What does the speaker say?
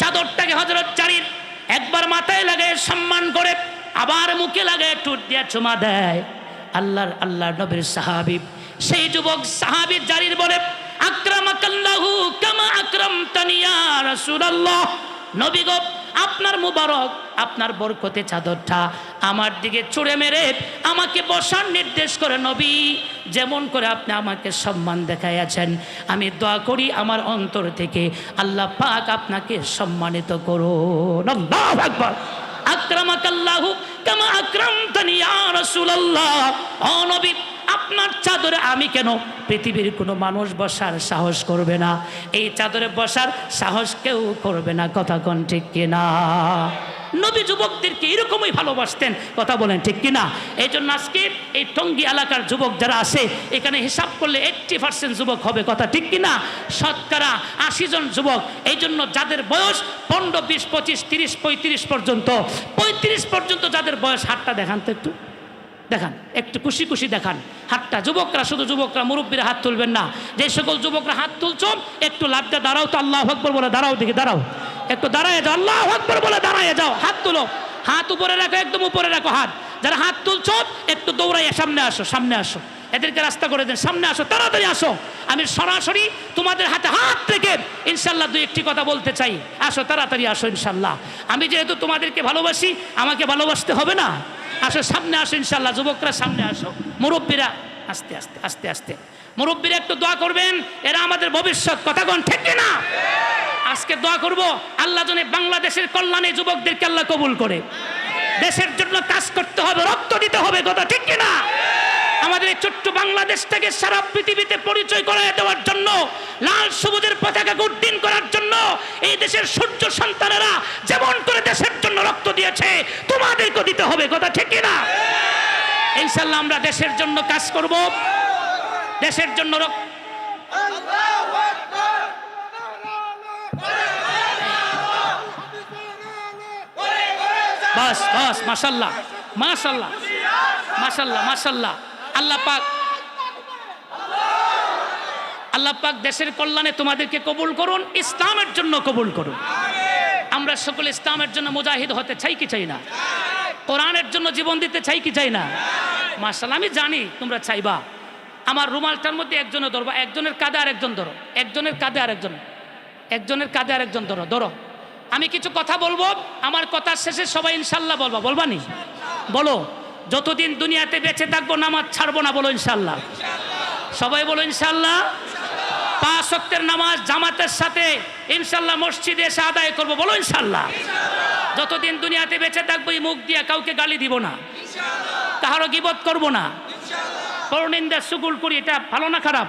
চাদরটাকে হজরত চারির একবার মাথায় লাগে সম্মান করে আবার মুখে লাগে টুট দিয়ে চুমা দেয়। আল্লাহর আল্লাহ নবীর সাহাবি। সেই যুবক সাহাবি জারির বলে, আক্রামাকাল্লাহু কামা আকরাম তানিয়া রাসূলুল্লাহ। নবী গো, আপনার মুবারক আপনার বরকতে চাদরটা আমার দিকে চুড়ে মেরে আমাকে বসার নির্দেশ করে নবী। যেমন করে আপনি আমাকে সম্মান দেখাইয়াছেন। আমি দোয়া করি আমার অন্তর থেকে আল্লাহ পাক আপনাকে সম্মানিত নবী, আপনার চাদরে আমি কেন পৃথিবীর কোনো মানুষ বসার সাহস করবে না? এই চাদরে বসার সাহস কেউ করবে না, কথা কোন ঠিক কিনা? নবী যুবকদেরকে এরকমই ভালোবাসতেন। কথা বলেন ঠিক কিনা? এই জন্য আজকে এই টঙ্গী এলাকার যুবক যারা আছে, এখানে হিসাব করলে এইট্টি পার্সেন্ট যুবক হবে। কথা ঠিক কিনা? শতকরা আশি জন যুবক। এই জন্য যাদের বয়স পনেরো, বিশ, পঁচিশ, তিরিশ, পঁয়ত্রিশ পর্যন্ত পঁয়ত্রিশ পর্যন্ত যাদের বয়স, হাতটা দেখান তো একটু। দেখান, একটু খুশি খুশি দেখান। হাতটা, যুবকরা, শুধু যুবকরা, মুরব্বীরা হাত তুলবেন না। যে সকল যুবকরা হাত তুলছ, একটু লাভটা দাঁড়াও তো, আল্লাহ আকবর বলে দাঁড়াও দেখি দাঁড়াও। একটু দাঁড়ায় যাও, আল্লাহ আকবর বলে দাঁড়ায় যাও, হাত তুলো। হাত উপরে রাখো, একদম উপরে রাখো হাত। যারা হাত তুলছো, একটু দৌড়াইয়া সামনে আসো সামনে আসো। এদেরকে রাস্তা করে দেন, সামনে আসো, তাড়াতাড়ি আসো। আমি সরাসরি তোমাদের হাতে হাত রেখে ইনশাল্লাহ দুই একটি কথা বলতে চাই। আসো, তাড়াতাড়ি আসো ইনশাল্লাহ। আমি যেহেতু তোমাদেরকে ভালোবাসি, আমাকে ভালোবাসতে হবে না। আসো, সামনে আসো ইনশাল্লাহ, যুবকরা সামনে আসো। মুরব্বীরা, আস্তে আস্তে আস্তে আস্তে। মুরব্বীরা একটু দোয়া করবেন, এরা আমাদের ভবিষ্যৎ কথা কোন, ঠিক না আজকে দোয়া করব, আল্লাহ জনে বাংলাদেশের কল্যাণে যুবকদেরকে আল্লাহ কবুল করে। দেশের জন্য কাজ করতে হবে, রক্ত দিতে হবে কথা ঠিক না? আমাদের এই ছোট্ট বাংলাদেশটাকে সারা পৃথিবীতে পরিচয় করে দেওয়ার জন্য, লাল সবুজের পতাকাকে উড্ডীন করার জন্য, এই দেশের সূর্য সন্তানেরা যেমন করে দেশের জন্য রক্ত দিয়েছে তোমাদেরকে দিতে হবে কথা ঠিক না? ইনশাল্লাহ আমরা দেশের জন্য কাজ করব, দেশের জন্য রক্ত বাস বাস, মাশাল্লাহ মাশাল্লাহ মাশাল্লাহ মাশাল্লাহ। আল্লাহ পাক আল্লাহ পাক দেশের কল্যাণে তোমাদেরকে কবুল করুন, ইসলামের জন্য কবুল করুন। আমরা সকলে ইসলামের জন্য মুজাহিদ হতে চাই কি চাই না? কোরআনের জন্য জীবন দিতে চাই কি চাই না? মাশাল্লাহ, আমি জানি তোমরা চাইবা। আমার রুমালটার মধ্যে একজনে ধরবা, একজনের কাঁধে আর একজন ধরো, একজনের কাঁধে আর একজন একজনের কাঁধে আর একজন ধরো ধরো। আমি কিছু কথা বলব, আমার কথার শেষে সবাই ইনশাল্লাহ বলবা বলবা নি? বলো, যতদিন দুনিয়াতে বেঁচে থাকব, নামাজ ছাড়বো না বলো ইনশাল্লাহ। সবাই বলো ইনশাল্লাহ। পাঁচ অক্টের নামাজ জামাতের সাথে ইনশাল্লাহ মসজিদে এসে আদায় করব, বলো ইনশাল্লাহ। যতদিন দুনিয়াতে বেঁচে থাকব, এই মুখ দিয়ে কাউকে গালি দিব না। কাহারও গিবত করব না। পরনিন্দা সুগুল করি, এটা ভালো না খারাপ?